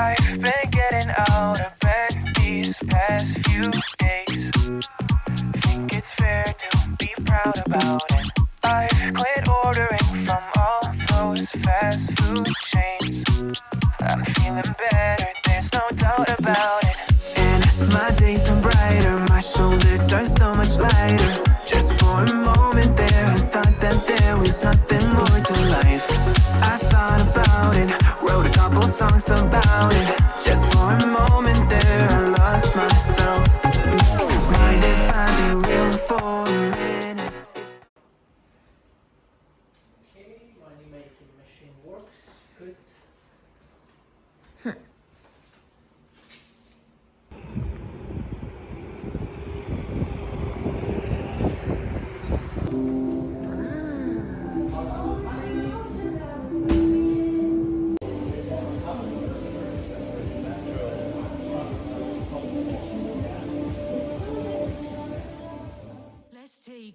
I've been getting out of bed these past few days. Think it's fair to be proud about it. I've quit ordering from all those fast food chains. I'm feeling better, there's no doubt about it. And my days are brighter, my shoulders are so much lighter. Just for a moment there, I thought that there was nothing more to life. Songs about it. Just for a moment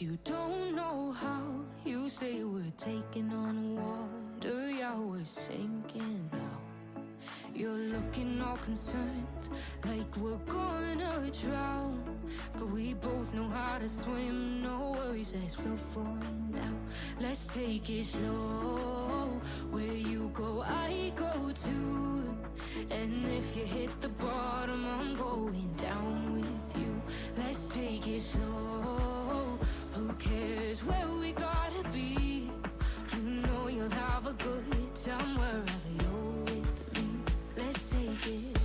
you don't know how. You say we're taking on water, yeah, we're sinking now. You're looking all concerned, like we're gonna drown. But we both know how to swim, no worries, let's flow for now. Let's take it slow. Where you go, I go too. And if you hit the bottom, I'm going down with you. Let's take it slow. Cares where we gotta be? You know you'll have a good time wherever you're with me. Let's take it.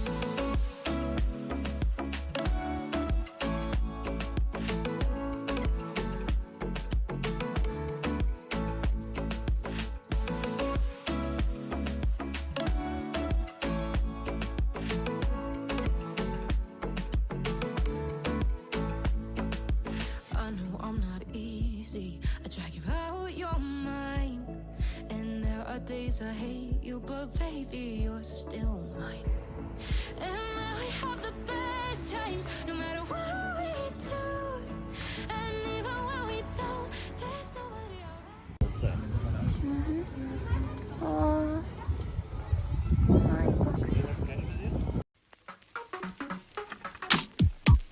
I know I'm not see. I drag you out your mind. And there are days I hate you, but baby, you're still mine. And now we have the best times, no matter what we do. And even when we don't, there's nobody else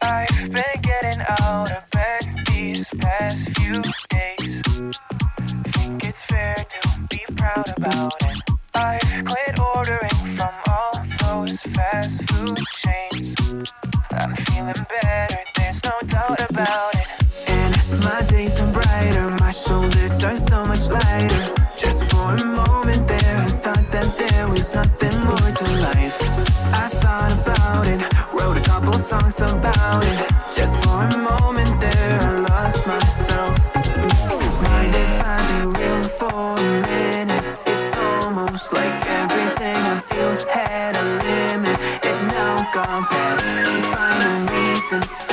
I've been getting out of these past few days. Think it's fair to be proud about it. I've quit ordering from all those fast food chains. I'm feeling better, everything I feel had a limit. It now gone past. Finding reasons to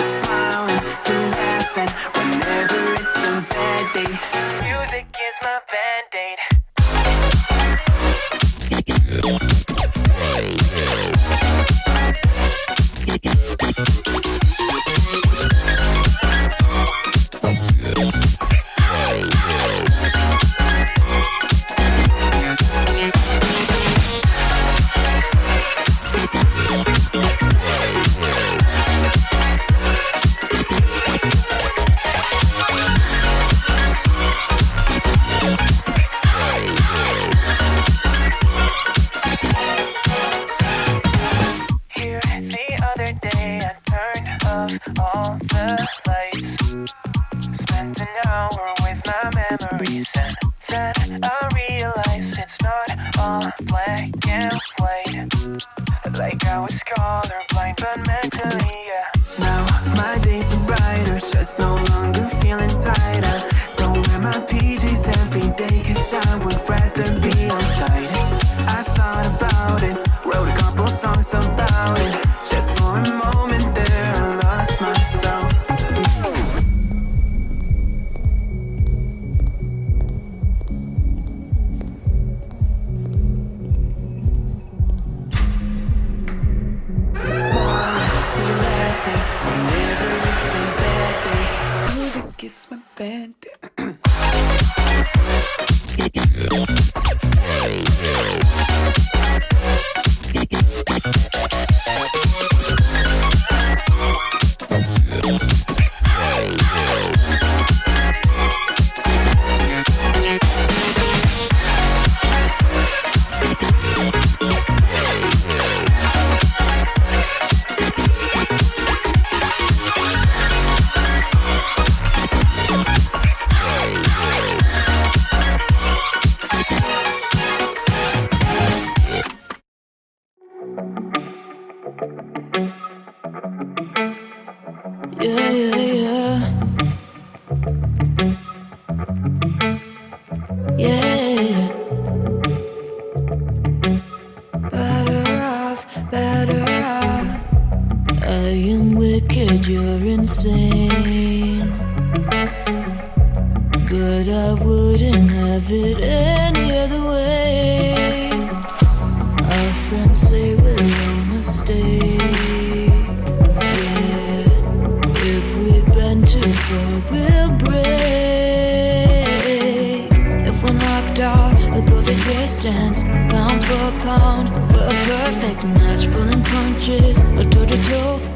with my memories. And then I realize it's not all black and white. Like I was colorblind, but mentally, yeah. Now my days are brighter, just no longer feeling tired. fantasy. But I wouldn't have it any other way. Our friends say we're no mistake. Yeah, if we bend too far, we'll break. If we're knocked out, we'll go the distance, pound for pound. We're a perfect match, pulling punches, a toe to toe.